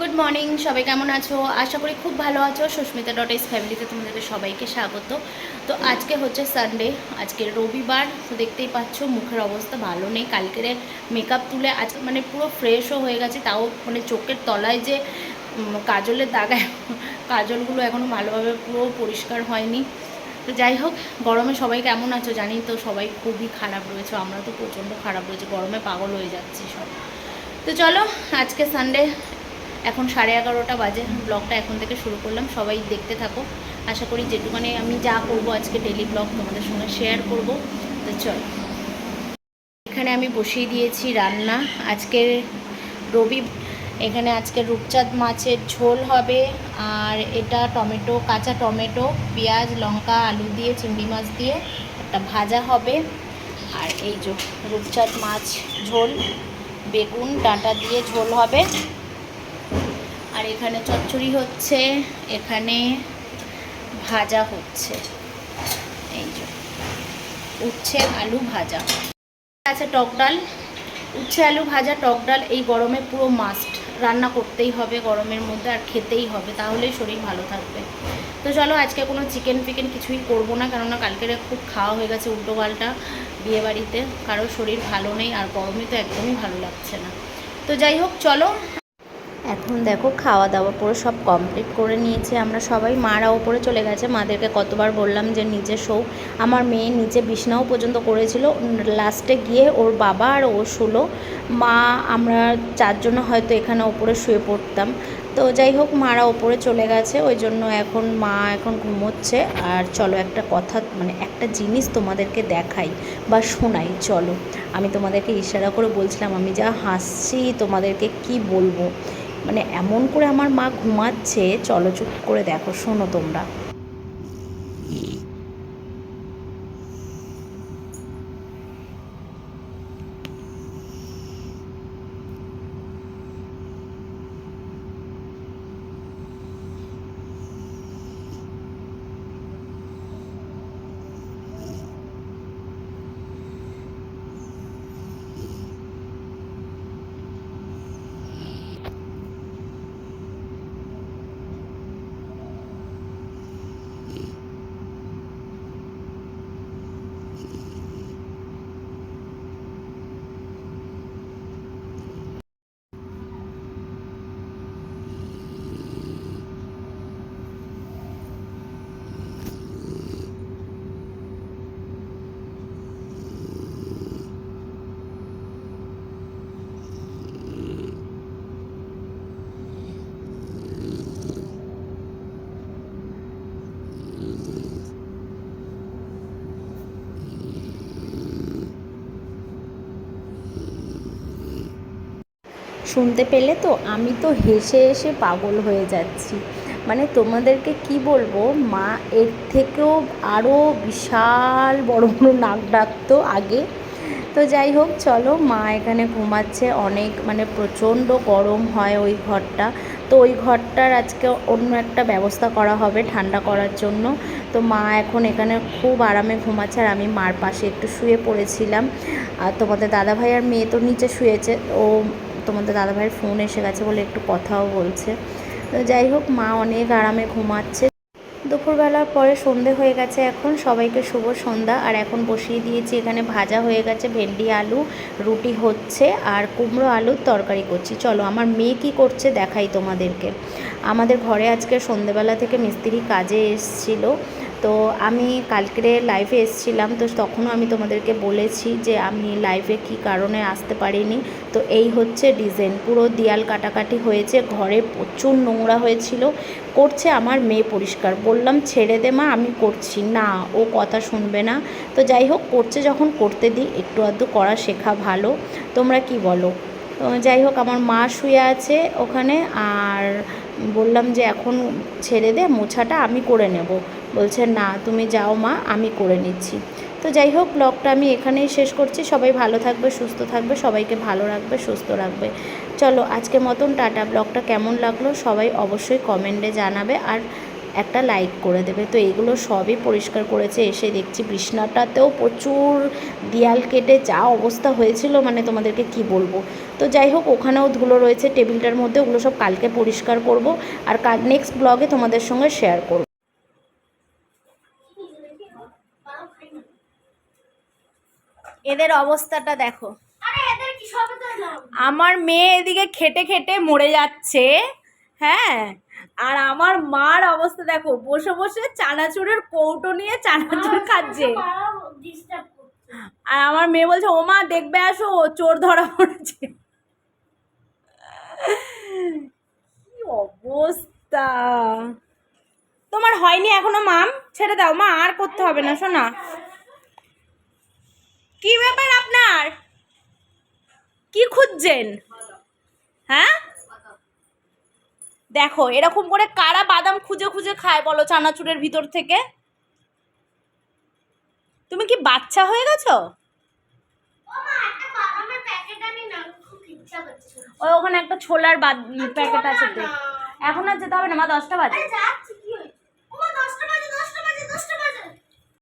Good morning সবাই কেমন আছো? আশা করি খুব ভালো আছো। সুস্মিতা ডট এস ফ্যামিলিতে তোমাদেরকে সবাইকে স্বাগত। তো আজকে হচ্ছে সানডে আজকে রবিবার। তো দেখতেই পাচ্ছ, মুখের অবস্থা ভালো নেই। কালকের মেকআপ তুলে আজ মানে পুরো ফ্রেশও হয়ে গেছে। তাও মানে চোখের তলায় যে কাজলের দাগায় কাজলগুলো এখনও ভালোভাবে পুরো পরিষ্কার হয়নি। তো যাই হোক, গরমে সবাই কেমন আছো জানি তো? সবাই খুবই খারাপ রয়েছে। আমরা তো প্রচণ্ড খারাপ রয়েছে। গরমে পাগল হয়ে যাচ্ছি সব। তো চলো, আজকে সানডে এখন সাড়ে এগারোটা বাজে ব্লগটা এখন থেকে শুরু করলাম, সবাই দেখতে থাকো। আশা করি যেটুখানি আমি যা করব আজকে ডেলি ব্লগ তোমাদের সঙ্গে শেয়ার করব, তো চল। এখানে আমি বসিয়ে দিয়েছি রান্না। আজকের রবি, এখানে আজকে রূপচাঁদ মাছের ঝোল হবে, আর এটা টমেটো, কাঁচা টমেটো, পেঁয়াজ, লঙ্কা, আলু দিয়ে, চিংড়ি মাছ দিয়ে একটা ভাজা হবে। আর এই যে রূপচাঁদ মাছ ঝোল, বেগুন, ডাঁটা দিয়ে ঝোল হবে। আর এখানে চচ্চড়ি হচ্ছে, এখানে ভাজা হচ্ছে। এই যে, উচ্ছে আলু ভাজা। আছে টক ডাল। উচ্ছে আলু ভাজা, টক ডাল, এই গরমে পুরো মাস্ট রান্না করতেই হবে গরমের মধ্যে আর খেতেই হবে তাহলেই শরীর ভালো থাকবে। তো চলো, আজকে কোনো চিকেন ফিকেন কিছুই করব না, কেননা কালকের খুব খাওয়া হয়ে গেছে উল্টো পাল্টা বিয়েবাড়িতে। কারোর শরীর ভালো নেই আর গরমে তো একদমই ভালো লাগছে না। তো যাই হোক, চলো এখন দেখো খাওয়া দাওয়া পুরো সব কমপ্লিট করে নিয়েছে। আমরা সবাই মারা ওপরে চলে গেছে। মাদেরকে কতবার বললাম যে নিচে শো। আমার মেয়ে নিচে বিছনাও পর্যন্ত করেছিল। লাস্টে গিয়ে ওর বাবা আর ও শুলো। মা, আমরা চারজন হয়তো এখানে ওপরে শুয়ে পড়তাম। তো যাই হোক, মারা ওপরে চলে গেছে। ওই জন্য এখন মা এখন ঘুমোচ্ছে। আর চলো একটা কথা মানে একটা জিনিস তোমাদেরকে দেখাই বা শোনাই। চলো, আমি তোমাদেরকে ইশারা করে বলছিলাম, আমি যা হাসছি তোমাদেরকে কি বলব? মানে এমন করে আমার মা ঘুমাচ্ছে চলো চুপ করে দেখো শোনো তোমরা। শুনতে পেলে তো আমি তো হেসে হেসে পাগল হয়ে যাচ্ছি। মানে তোমাদেরকে কি বলব, মা এর থেকেও আরও বিশাল বড় বড় নাক ডাকতো আগে। তো যাই হোক, চলো মা এখানে ঘুমাচ্ছে। অনেক মানে প্রচণ্ড গরম হয় ওই ঘরটা। তো ওই ঘরটার আজকে অন্য একটা ব্যবস্থা করা হবে ঠান্ডা করার জন্য। তো মা এখন এখানে খুব আরামে ঘুমাচ্ছে আর আমি মার পাশে একটু শুয়ে পড়েছিলাম। আর তোমাদের দাদাভাই আর মেয়ে তো নিচে শুয়েছে। ও তোমাদের দাদাভাইয়ের ফোন এসে গেছে বলে একটু কথাও বলছে। তো যাই হোক, মা অনেক আরামে ঘুমাচ্ছে। দুপুরবেলার পরে সন্ধে হয়ে গেছে এখন, সবাইকে শুভ সন্ধ্যা। আর এখন বসিয়ে দিয়েছি, এখানে ভাজা হয়ে গেছে, ভেন্ডি, আলু, রুটি হচ্ছে, আর কুমড়ো, আলুর তরকারি করছি। চলো, আমার মেয়ে কী করছে দেখাই তোমাদেরকে। আমাদের ঘরে আজকে সন্ধেবেলা থেকে মিস্ত্রি কাজে এসছিল। তো আমি কালকে লাইভে এসেছিলাম, তো তখনও আমি তোমাদেরকে বলেছি যে আমি লাইভে কি কারণে আসতে পারিনি। তো এই হচ্ছে ডিজাইন পুরো দেয়াল কাটাকাটি হয়েছে, ঘরে প্রচুর নোংরা হয়েছিল। করছে আমার মেয়ে পরিষ্কার। বললাম, ছেড়ে দে মা, আমি করছি। না, ও কথা শুনবে না। তো যাই হোক, করছে যখন, করতে দিই। একটু আধটু করা শেখা ভালো। তোমরা কি বলো? যাই হোক, আমার মা শুয়ে আছে ওখানে, আর বললাম যে, এখন ছেড়ে দে, মোছাটা আমি করে নেব। বলছে, না, তুমি যাও মা, আমি করে নিচ্ছি। তো যাই হোক ব্লগটা আমি এখানেই শেষ করছি। সবাই ভালো থাকবে, সুস্থ থাকবে, সবাইকে ভালো রাখবে, সুস্থ রাখবে। চলো, আজকে মতন টাটা। ব্লগটা কেমন লাগল সবাই অবশ্যই কমেন্টে জানাবে আর একটা লাইক করে দেবে। তো এগুলো সবই পরিষ্কার করেছে, এসে দেখছি বিছনাটাতেও প্রচুর দেয়াল কেটে যা অবস্থা হয়েছিল মানে তোমাদেরকে কি বলব? তো যাই হোক, ওখানেও ধুলো রয়েছে, টেবিলটার মধ্যে, ওগুলো সব কালকে পরিষ্কার করব। আর নেক্সট ব্লগে তোমাদের সঙ্গে শেয়ার করব। এদের অবস্থাটা দেখো। আমার মেয়ে এদিকে খেটে খেটে মরে যাচ্ছে হ্যাঁ? আর আমার মার অবস্থা দেখো বসে বসে চানাচুরের কৌটো নিয়ে চানাচুর খাচ্ছে। আর আমার মেয়ে বলছে ও মা দেখবে আসো ও চোর ধরা পড়েছে। কি অবস্থা? তোমার হয়নি এখনও মাম? ছেড়ে দাও মা আর করতে হবে না শোনা। কি ব্যাপার আপনার? কি খুঁজছেন? হ্যাঁ? দেখো এরকম করে কারা বাদাম খুঁজে খুঁজে খায় বলো চানাচুরের ভিতর থেকে? তুমি কি বাচ্চা হয়ে গেছো? ওই ওখানে একটা ছোলার প্যাকেট আছে এখন আর যেতে হবে না মা দশটা বাজে।